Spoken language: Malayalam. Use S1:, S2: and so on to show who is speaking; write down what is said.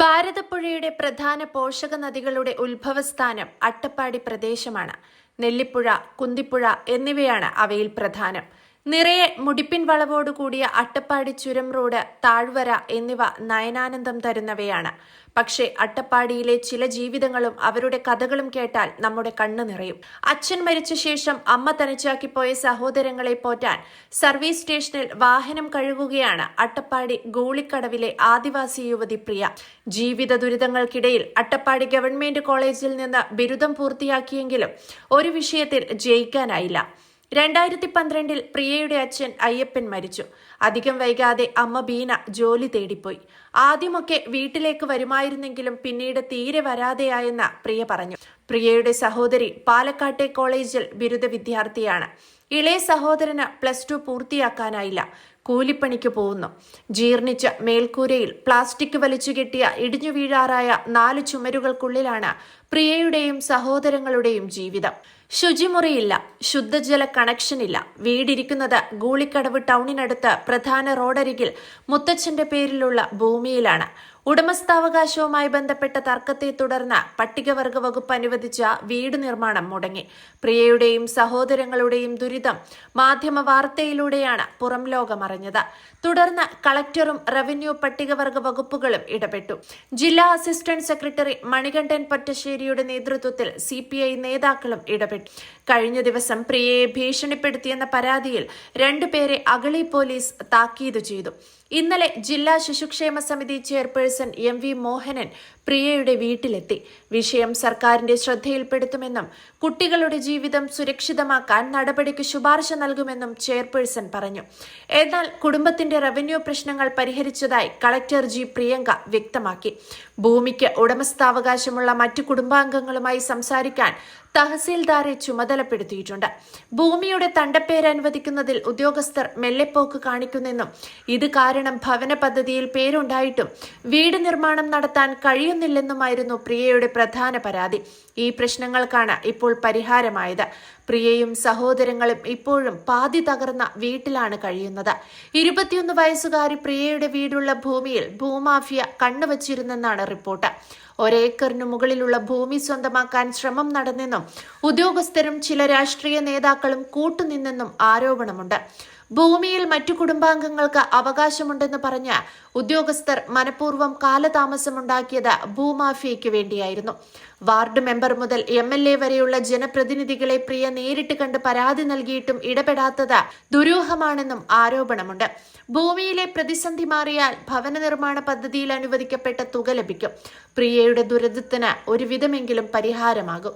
S1: ഭാരതപ്പുഴയുടെ പ്രധാന പോഷക നദികളുടെ ഉത്ഭവസ്ഥാനം അട്ടപ്പാടി പ്രദേശമാണ്. നെല്ലിപ്പുഴ കുന്തിപ്പുഴ എന്നിവയാണ് അവയിൽ പ്രധാനം. നിറയെ മുടിപ്പിൻ വളവോടുകൂടിയ അട്ടപ്പാടി ചുരം റോഡ് താഴ്വര എന്നിവ നയനാനന്ദം തരുന്നവയാണ്. പക്ഷേ അട്ടപ്പാടിയിലെ ചില ജീവിതങ്ങളും അവരുടെ കഥകളും കേട്ടാൽ നമ്മുടെ കണ്ണു നിറയും. അച്ഛൻ മരിച്ച ശേഷം അമ്മ തനിച്ചാക്കിപ്പോയ സഹോദരങ്ങളെ പോറ്റാൻ സർവീസ് സ്റ്റേഷനിൽ വാഹനം കഴുകുകയാണ് അട്ടപ്പാടി ഗൂളിക്കടവിലെ ആദിവാസി യുവതി പ്രിയ. ജീവിത ദുരിതങ്ങൾക്കിടയിൽ അട്ടപ്പാടി ഗവൺമെന്റ് കോളേജിൽ നിന്ന് ബിരുദം പൂർത്തിയാക്കിയെങ്കിലും ഒരു വിഷയത്തിൽ ജയിക്കാനായില്ല. രണ്ടായിരത്തി പന്ത്രണ്ടിൽ പ്രിയയുടെ അച്ഛൻ അയ്യപ്പൻ മരിച്ചു. അധികം വൈകാതെ അമ്മ ബീന ജോലി തേടിപ്പോയി. ആദ്യമൊക്കെ വീട്ടിലേക്ക് വരുമായിരുന്നെങ്കിലും പിന്നീട് തീരെ വരാതെയായെന്ന് പ്രിയ പറഞ്ഞു. പ്രിയയുടെ സഹോദരി പാലക്കാട്ടെ കോളേജിൽ ബിരുദ വിദ്യാർത്ഥിയാണ്. ഇളയ സഹോദരന് പ്ലസ് ടു പൂർത്തിയാക്കാനായില്ല. കൂലിപ്പണിക്ക് പോകുന്നു. ജീർണിച്ച മേൽക്കൂരയിൽ പ്ലാസ്റ്റിക് വലിച്ചു കെട്ടിയ ഇടിഞ്ഞു വീഴാറായ നാല് ചുമരുകൾക്കുള്ളിലാണ് പ്രിയയുടെയും സഹോദരങ്ങളുടെയും ജീവിതം. ശുചിമുറിയില്ല. ശുദ്ധജല കണക്ഷനില്ല വീടിരിക്കുന്നത് ഗൂളിക്കടവ് ടൗണിനടുത്ത് പ്രധാന റോഡരികിൽ മുത്തച്ഛന്റെ പേരിലുള്ള ഭൂമിയിലാണ്. ഉടമസ്ഥാവകാശവുമായി ബന്ധപ്പെട്ട തർക്കത്തെ തുടർന്ന് പട്ടികവർഗ വകുപ്പ് അനുവദിച്ച വീട് നിർമ്മാണം മുടങ്ങി. പ്രിയയുടെയും സഹോദരങ്ങളുടെയും ദുരിതം മാധ്യമ വാർത്തയിലൂടെയാണ് പുറം ലോകമറിഞ്ഞത്. തുടർന്ന് കളക്ടറും റവന്യൂ പട്ടികവർഗ വകുപ്പുകളും ഇടപെട്ടു. ജില്ലാ അസിസ്റ്റന്റ് സെക്രട്ടറി മണികണ്ഠൻ പറ്റശ്ശേരിയുടെ നേതൃത്വത്തിൽ സി നേതാക്കളും ഇടപെട്ടു. കഴിഞ്ഞ ദിവസം പ്രിയയെ ഭീഷണിപ്പെടുത്തിയെന്ന പരാതിയിൽ രണ്ടുപേരെ അഗളി പോലീസ് താക്കീത് ചെയ്തു. ഇന്നലെ ജില്ലാ ശിശുക്ഷേമ സമിതി ചെയർപേഴ്സൺ എം വി മോഹനൻ പ്രിയയുടെ വീട്ടിലെത്തി. വിഷയം സർക്കാരിന്റെ ശ്രദ്ധയിൽപ്പെടുത്തുമെന്നും കുട്ടികളുടെ ജീവിതം സുരക്ഷിതമാക്കാൻ നടപടിക്ക് ശുപാർശ നൽകുമെന്നും ചെയർപേഴ്സൺ പറഞ്ഞു. എന്നാൽ കുടുംബത്തിന്റെ റവന്യൂ പ്രശ്നങ്ങൾ പരിഹരിച്ചതായി കളക്ടർ ജി പ്രിയങ്ക വ്യക്തമാക്കി. ഭൂമിക്ക് ഉടമസ്ഥാവകാശമുള്ള മറ്റു കുടുംബാംഗങ്ങളുമായി സംസാരിക്കാൻ തഹസീൽദാരെ ചുമതലപ്പെടുത്തിയിട്ടുണ്ട്. ഭൂമിയുടെ തണ്ടപ്പേര് അനുവദിക്കുന്നതിൽ ഉദ്യോഗസ്ഥർ മെല്ലെപ്പോക്ക് കാണിക്കുന്നെന്നും ഇത് കാരണം ഭവന പദ്ധതിയിൽ പേരുണ്ടായിട്ടും വീട് നിർമ്മാണം നടത്താൻ കഴിയുന്നില്ലെന്നുമായിരുന്നു പ്രിയയുടെ പ്രധാന പരാതി. ഈ പ്രശ്നങ്ങൾക്കാണ് ഇപ്പോൾ പരിഹാരമായത്. പ്രിയയും സഹോദരങ്ങളും ഇപ്പോഴും പാതി തകർന്ന വീട്ടിലാണ് കഴിയുന്നത്. ഇരുപത്തിയൊന്ന് വയസ്സുകാരി പ്രിയയുടെ വീടുള്ള ഭൂമിയിൽ ഭൂമാഫിയ കണ്ണുവച്ചിരുന്നെന്നാണ് റിപ്പോർട്ട്. ഒരേക്കറിനു മുകളിലുള്ള ഭൂമി സ്വന്തമാക്കാൻ ശ്രമം നടന്നെന്നും ഉദ്യോഗസ്ഥരും ചില രാഷ്ട്രീയ നേതാക്കളും കൂട്ടുനിന്നെന്നും ആരോപണമുണ്ട്. ഭൂമിയിൽ മറ്റു കുടുംബാംഗങ്ങൾക്ക് അവകാശമുണ്ടെന്ന് പറഞ്ഞ് ഉദ്യോഗസ്ഥർ മനഃപൂർവം കാലതാമസമുണ്ടാക്കിയത് ഭൂമാഫിയയ്ക്ക് വേണ്ടിയായിരുന്നു. വാർഡ് മെമ്പർ മുതൽ എം എൽ എ വരെയുള്ള ജനപ്രതിനിധികളെ പ്രിയ നേരിട്ട് കണ്ട് പരാതി നൽകിയിട്ടും ഇടപെടാത്തത് ദുരൂഹമാണെന്നും ആരോപണമുണ്ട്. ഭൂമിയിലെ പ്രതിസന്ധി മാറിയാൽ ഭവന നിർമ്മാണ പദ്ധതിയിൽ അനുവദിക്കപ്പെട്ട തുക ലഭിക്കും. പ്രിയയുടെ ദുരിതത്തിന് ഒരുവിധമെങ്കിലും പരിഹാരമാകും.